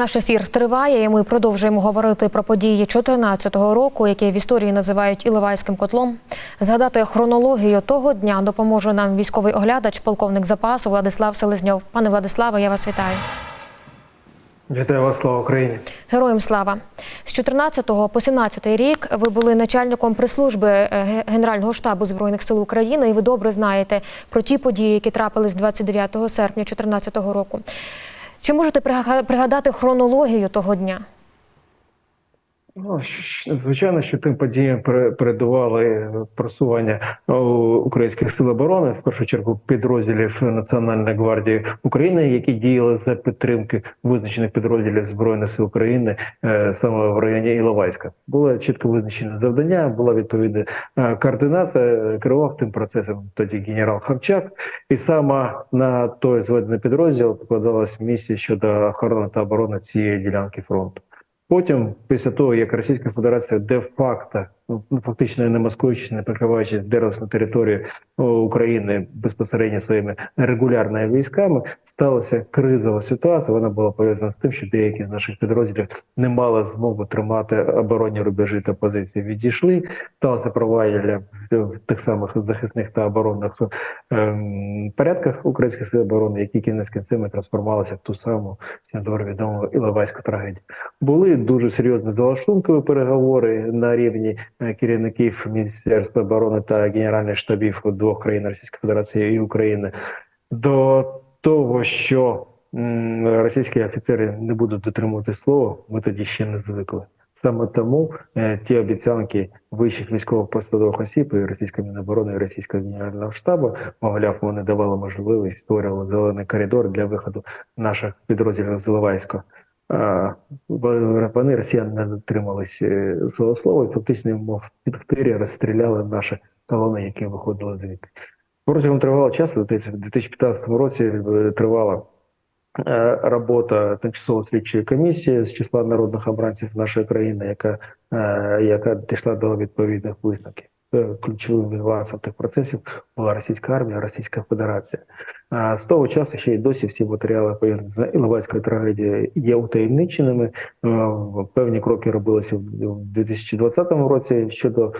Наш ефір триває. і Ми продовжуємо говорити про події 2014 року, які в історії називають Іловайським котлом. Згадати хронологію того дня допоможе нам військовий оглядач, полковник запасу Владислав Селезньов. Пане Владиславе, я вас вітаю. Вітаю вас, слава Україні. Героям слава з 14 по 17 рік ви були начальником прес-служби е, Генерального штабу збройних сил України, і ви добре знаєте про ті події, які трапились 29 серпня 2014 року. Чи можете пригадати хронологію того дня? Ну, звичайно, що тим подіям пере- передували просування українських сил оборони, в першу чергу підрозділів Національної гвардії України, які діяли за підтримки визначених підрозділів Збройних сил України е, саме в районі Іловайська. Було чітко визначене завдання, була відповідна е, координація. Керував тим процесом тоді генерал Харчак, і саме на той зведений підрозділ покладалась місія щодо охорони та оборони цієї ділянки фронту. Потім, після того, як Російська Федерація де-факто, фактично не маскуючи, не прикриваючи дерос на територію України безпосередньо своїми регулярними військами, сталася кризова ситуація. Вона була пов'язана з тим, що деякі з наших підрозділів не мали змогу тримати оборонні рубежі та позиції. Відійшли, сталося провалля в тих самих захисних та оборонних ем, порядках українських сил оборони, які кінець кінцями трансформувалися в ту саму добре відому Іловайську трагедію. Були дуже серйозні залаштункові переговори на рівні керівників Міністерства оборони та генеральних штабів двох країн Російської Федерації і України до того, що російські офіцери не будуть дотримувати слова, ми тоді ще не звикли. Саме тому е, ті обіцянки вищих військових посадових осіб і російської міноборони, і російського генерального штабу, мовляв, вони давали можливість створювали зелений коридор для виходу наших підрозділів з Іловайська. Вони росіяни не дотримались е, свого слова і фактично, мов під втирі розстріляли наші колони, які виходили звідти. Протягом тривалого часу, в 2015 році, е, тривала е, робота тимчасово слідчої комісії з числа народних обранців нашої країни, яка, яка дійшла до відповідних висновків. Е, Ключовим нюансом тих процесів була російська армія, Російська Федерація. А з того часу ще й досі всі матеріали пов'язані з Іловайською трагедією є утаємниченими. Е, Певні кроки робилися в 2020 році щодо е,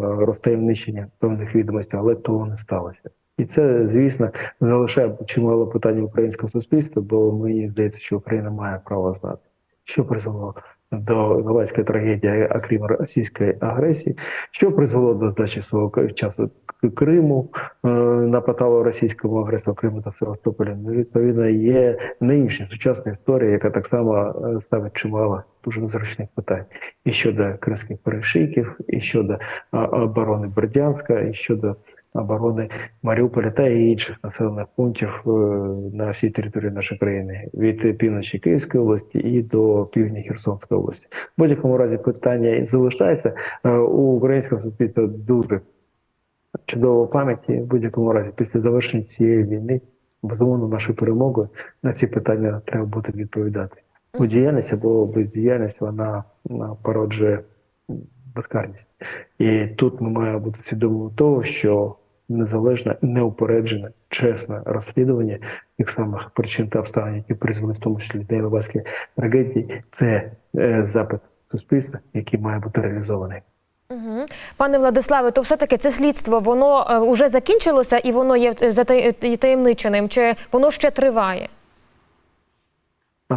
розтаємничення певних відомостей, але того не сталося. І це, звісно, залишає чимало питань українського суспільства, бо мені здається, що Україна має право знати, що призвело до Іловайської трагедії, окрім російської агресії, що призвело до здачі свого часу Криму е, на поталу російському агресору Криму та Севастополя. Ну, відповідно, є інша сучасна історія, яка так само е, ставить чимало дуже незручних питань і щодо кримських перешийків, і щодо оборони Бердянська, і щодо оборони Маріуполя та інших населених пунктів е, на всій території нашої країни від півночі Київської області і до півдня Херсонської області. В будь-якому разі питання залишається у українського суспільства дуже чудова пам'яті. В будь-якому разі після завершення цієї війни безумовно нашою перемогою на ці питання треба буде відповідати. Бо діяльність або бездіяльність вона, вона породжує безкарність. І тут ми маємо бути свідомими того, що незалежне, неупереджене, чесне розслідування тих самих причин та обставин, які призвели в тому числі до Іловайської трагедії, це е, запит суспільства, який має бути реалізований. Угу. Пане Владиславе, то все-таки це слідство, воно е, вже закінчилося і воно є е, таємниченим, чи воно ще триває?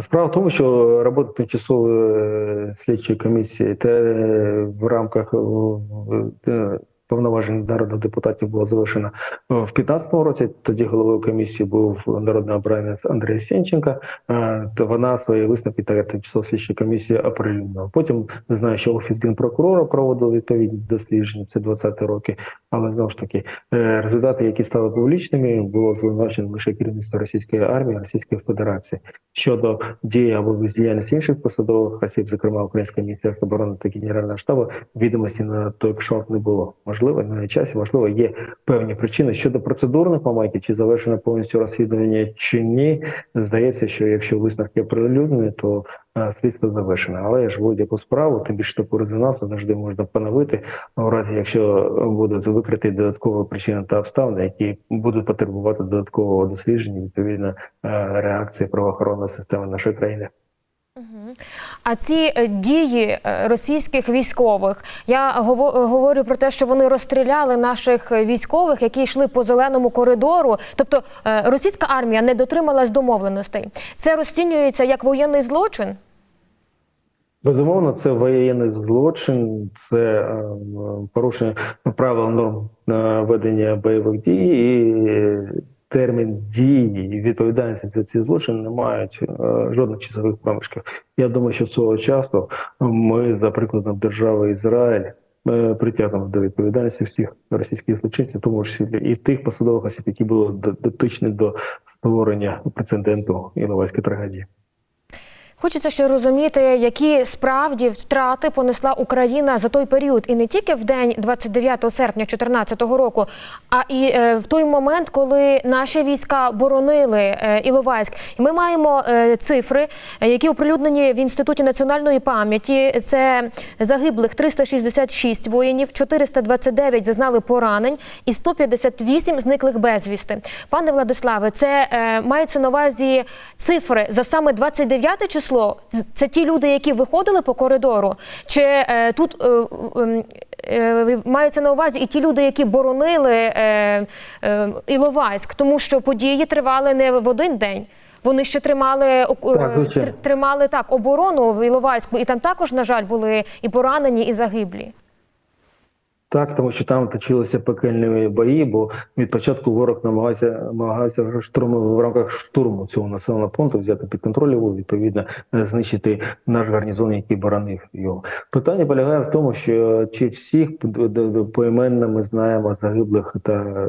Справа в тому, що робота тимчасової е, слідчої комісії та е, в рамках е, е, повноважень народних депутатів була завершена е, в 2015 році. Тоді головою комісії був народний обранець Андрій Сенченка. Е, То вона свої висновки та тимчасово слідчі комісії оприлюднила. Потім не знаю, що офіс генпрокурора проводив відповідні дослідження. Це 20 роки. Але знову ж таки, е, результати, які стали публічними, було звинувачено лише керівництво російської армії, Російської Федерації щодо дії або бездіяльності інших посадових осіб, зокрема Українського міністерства оборони та Генерального штабу, відомості на той кшалт не було. Можливо, на часі, можливо, є певні причини щодо процедурних моментів, чи завершено повністю розслідування, чи ні. Здається, що якщо висновки оприлюднені, то слідство завершено. Але ж будь-яку справу, тим більше таку резонансу завжди можна поновити у разі, якщо будуть викриті додаткові причини та обставини, які будуть потребувати додаткового дослідження, відповідно е, реакції правоохоронної системи нашої країни. А ці е, дії е, російських військових, я говорю про те, що вони розстріляли наших е, військових, які йшли по зеленому коридору. Тобто російська армія не дотрималась домовленостей. Це розцінюється як воєнний злочин. Безумовно, це воєнний злочин, це порушення правил норм ведення бойових дій і термін дії і відповідальності за ці злочини не мають е, жодних часових проміжків. Я думаю, що свого часу ми, за прикладом держави Ізраїль, е, притягнемо до відповідальності всіх російських злочинців, тому числі і тих посадових осіб, які були дотичні до створення прецеденту Іловайської трагедії. Хочеться ще розуміти, які справді втрати понесла Україна за той період, і не тільки в день 29 серпня 2014 року, а і е, в той момент, коли наші війська боронили е, Іловайськ. Ми маємо е, цифри, які оприлюднені в інституті національної пам'яті. Це загиблих 366 воїнів, 429 зазнали поранень і 158 зниклих безвісти. Пане Владиславе, це мається на увазі цифри за саме 29 число. З- Це ті люди, які виходили по коридору, чи е, тут е, ем, е, мається на увазі і ті люди, які боронили е, е, Іловайськ, тому що події тривали не в один день. Вони ще тримали Так, е, тримали так оборону в Іловайську, і там також, на жаль, були і поранені, і загиблі. Так, тому що там точилися пекельні бої, бо від початку ворог намагався намагався штурму в рамках штурму цього населеного пункту взяти під контроль його, відповідно е, знищити наш гарнізон, який боронив його. Питання полягає в тому, що чи всіх д- поіменно ми знаємо загиблих та е,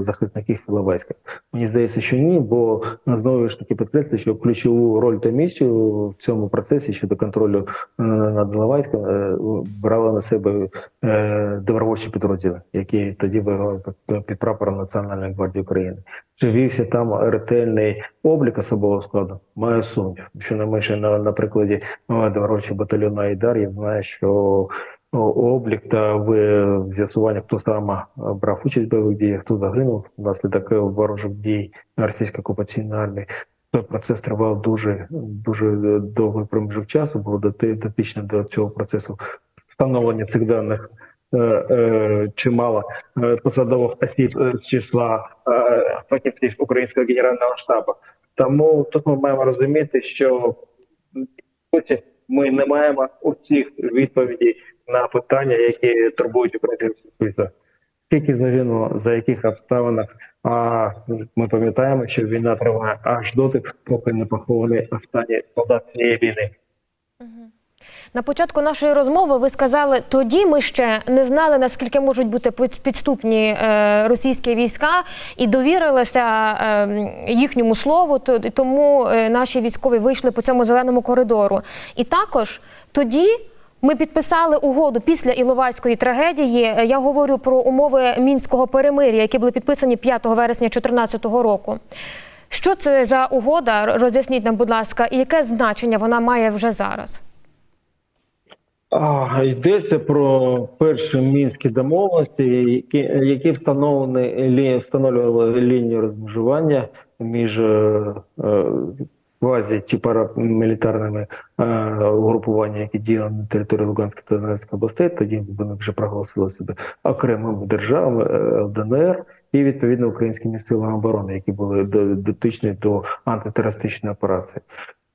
захисників Іловайська. Мені здається, що ні, бо знову ж таки підкреслюю, що ключову роль та місію в цьому процесі щодо контролю е, над Іловайськом е, брали на себе е, добровольчі підрозділи, які тоді воювали під- прапором Національної гвардії України. Чи вівся там ретельний облік особового складу? Маю сумнів. Що не менше на, на прикладі е, добровольчого батальйону Айдар, я знаю, що облік та з'ясування, хто саме е, брав участь в бойових діях, хто загинув внаслідок е, ворожих дій російської окупаційної армії. Той процес тривав дуже дуже довгий проміжок часу, було доти- дотично до цього процесу встановлення цих даних е, е, чимало е, посадових осіб е, з числа е, фахівців українського генерального штабу. Тому тут ми маємо розуміти, що ми не маємо усіх відповідей на питання, які турбують українське суспільство. Скільки загинуло, за яких обставинах? А ми пам'ятаємо, що війна триває аж доти, поки не похований останній солдат цієї війни. На початку нашої розмови ви сказали, тоді ми ще не знали, наскільки можуть бути підступні е, російські війська, і довірилися е, їхньому слову. то- Тому е, наші військові вийшли по цьому зеленому коридору. І також тоді. Ми підписали угоду після Іловайської трагедії. Я говорю про умови мінського перемир'я, які були підписані 5 вересня 2014 року. Що це за угода? Роз'ясніть нам, будь ласка, і яке значення вона має вже зараз? Йдеться про перші мінські домовленості, які, які встановлені лі- встановлювали лінію розмежування між е, е, квазі чи парамілітарними е, угрупуваннями, які діяли на території Луганської та Донецької областей. Тоді вони вже проголосили себе окремими державами е, ЛДНР і відповідно українськими силами оборони, які були до- дотичні до антитерористичної операції.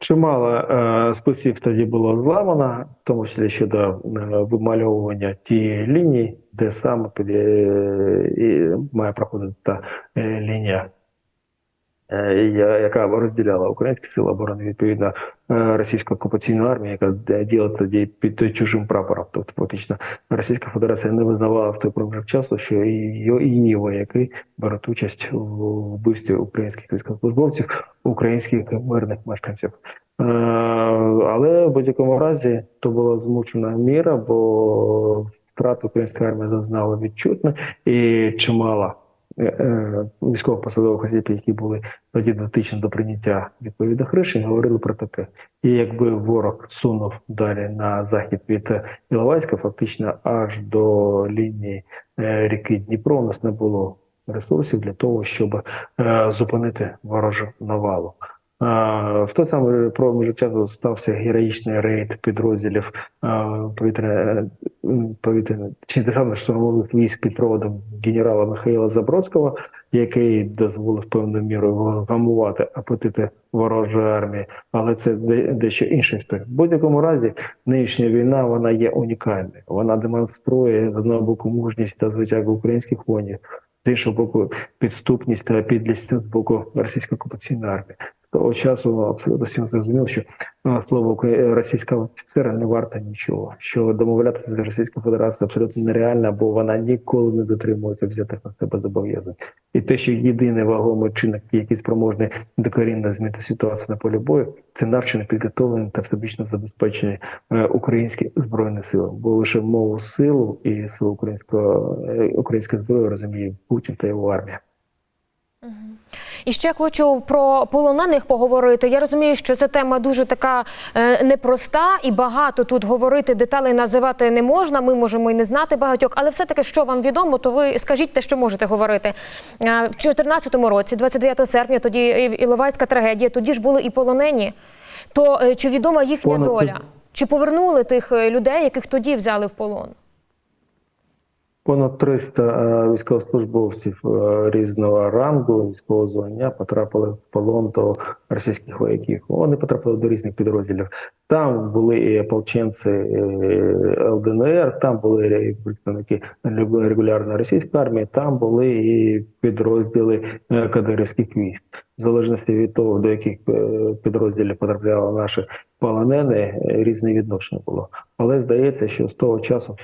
Чимало е, списів тоді було зламано, в тому числі щодо е, вимальовування тієї лінії, де саме е, має проходити та лінія, яка розділяла українські сили оборони відповідно е, російську окупаційну армію, яка д- діяла тоді під чужим прапором. Тобто, фактично, Російська Федерація не визнавала в той проміжок часу, що її, вояки беруть участь у вбивстві українських військовослужбовців, українських мирних мешканців. Е, Але в будь-якому разі то була змучена міра, бо втрати української армії зазнали відчутно і чимало е, е, військових посадових осіб, які були тоді дотичні до прийняття відповідних рішень, говорили про таке. І якби ворог сунув далі на захід від Іловайська, фактично аж до лінії е, ріки Дніпро, у нас не було ресурсів для того, щоб е, зупинити ворожу навалу. В той самий проміжок часу стався героїчний рейд підрозділів повітря чи державних штурмових військ під проводом генерала Михайла Забродського, який дозволив певною мірою вгамувати апетити ворожої армії, але це де- дещо інша історія. В будь-якому разі нинішня війна вона є унікальною. Вона демонструє з одного боку мужність та звитягу українських воїнів, з іншого боку, підступність та підлість з боку російської окупаційної армії. Того часу абсолютно всім зрозуміло, що ну, слово «Украї- російська офіцера не варта нічого. Що домовлятися з Російською Федерацією абсолютно нереально, бо вона ніколи не дотримується взятих на себе зобов'язань. І те, що єдиний вагомий чинник, який спроможний докорінно змінити ситуацію на полі бою, це навчені, підготовлені та всебічно забезпечені е, українські збройні сили. Бо лише мову силу і силу українського е, української зброї розуміє Путін та його армія. І ще хочу про полонених поговорити. Я розумію, що ця тема дуже така е, непроста і багато тут говорити, деталей називати не можна. Ми можемо і не знати багатьох, але все-таки, що вам відомо, то ви скажіть те, що можете говорити. Е, в 2014 році, 29 серпня, тоді Іловайська трагедія, тоді ж були і полонені. То е, чи відома їхня доля? Чи повернули тих людей, яких тоді взяли в полон? Понад 300 е, військовослужбовців е, різного рангу військового звання потрапили в полон до російських вояків. Вони потрапили до різних підрозділів. Там були і ополченці е, ЛДНР, там були представники регулярної російської армії, там були і підрозділи е, кадирівських військ. В залежності від того, до яких е, підрозділів потрапляли наші полонені, е, різне відношення було. Але здається, що з того часу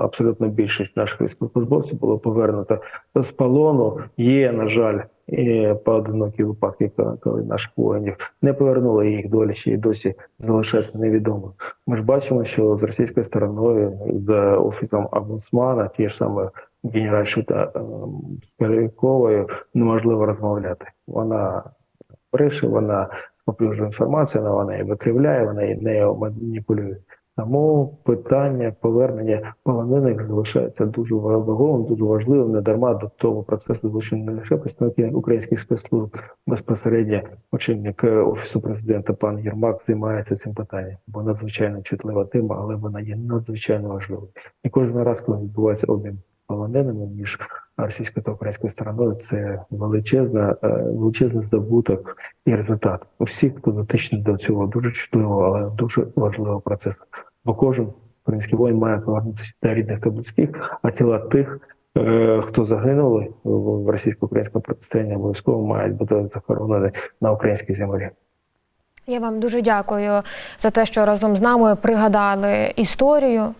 абсолютно більшість наших військовослужбовців було повернуто з полону. Є, на жаль, і поодинокі випадки, коли- наших воїнів не повернули їх долі, ще й досі залишається невідомо. Ми ж бачимо, що з російською стороною, за офісом Абусмана, ті ж саме генеральшою та ем, Скоряковою неможливо розмовляти. Вона бреше, вона споплюжує інформацію, вона- її викривляє, вона її нею маніпулює. Тому питання повернення полонених залишається дуже ваговим, дуже важливим. Не дарма до того процесу залучені не лише представники українських спецслужб, безпосередньо очільник е, офісу президента пан Єрмак займається цим питанням, бо надзвичайно чутлива тема, але вона є надзвичайно важливою. І кожен раз, коли відбувається обмін полоненими між російською та українською стороною, це величезна, е, величезний здобуток і результат. Усі, хто дотичний до цього дуже чутливого, але дуже важливого процесу. Бо кожен український воїн має повернутися до рідних та близьких, а тіла тих, е, хто загинули в російсько-українському протистоянні, обов'язково мають бути захоронені на українській землі. Я вам дуже дякую за те, що разом з нами пригадали історію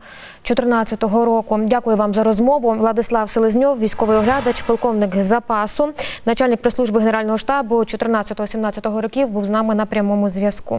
2014 року. Дякую вам за розмову. Владислав Селезньов, військовий оглядач, полковник запасу, начальник прес-служби Генерального штабу 14-17 років, був з нами на прямому зв'язку.